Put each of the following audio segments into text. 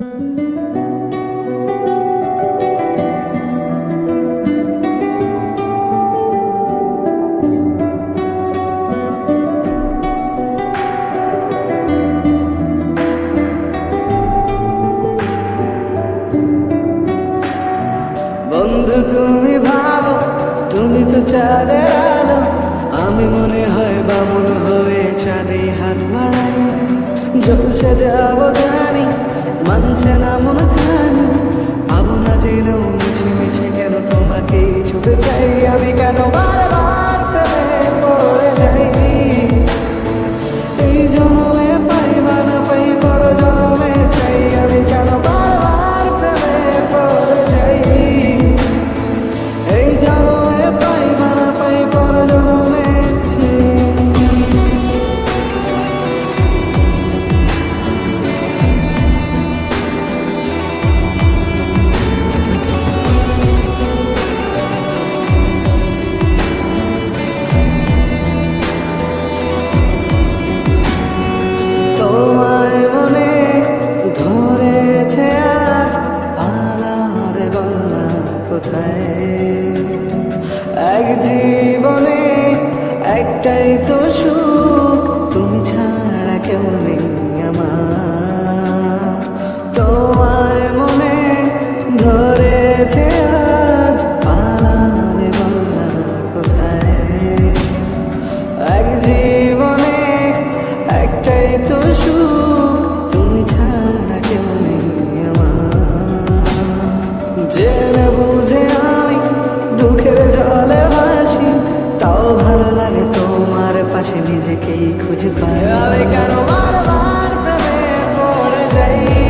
বন্ধু, তুমি ভালো, তুমি তো চাঁদের আলো। আমি মনে হয় বামন হয়ে চাঁদে হাত বাড়াই। জলসে যাব জানি মানছে না মন খানি পাবো না যেন মিছে মিছে কেন তোমাকে ছুটে চাই। এক জীবনে একটাই তো সুখ, তুমি ছাড়া কেউ নেই আমার। তোমায় মনে ধরেছে আজ পালাবে বলনা কোথায়? এক জীবনে একটাই তো সুখ, তুমি ছাড়া কেউ নেই আমার। জেনে পাশে নিজেকেই খুঁজে পাই কেন বারবার প্রেমে পড়ে যাই?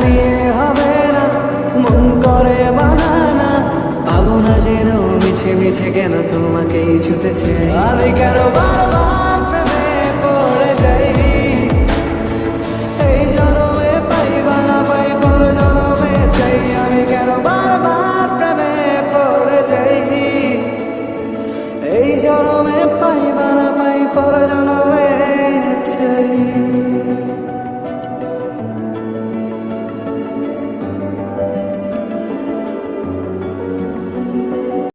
জানিয়ে হবে না, মন করে বাহানা পাবো না যেন মিছে মিছে কেন তোমাকে ছুতেছে। আমি কেন বারবার প্রেমে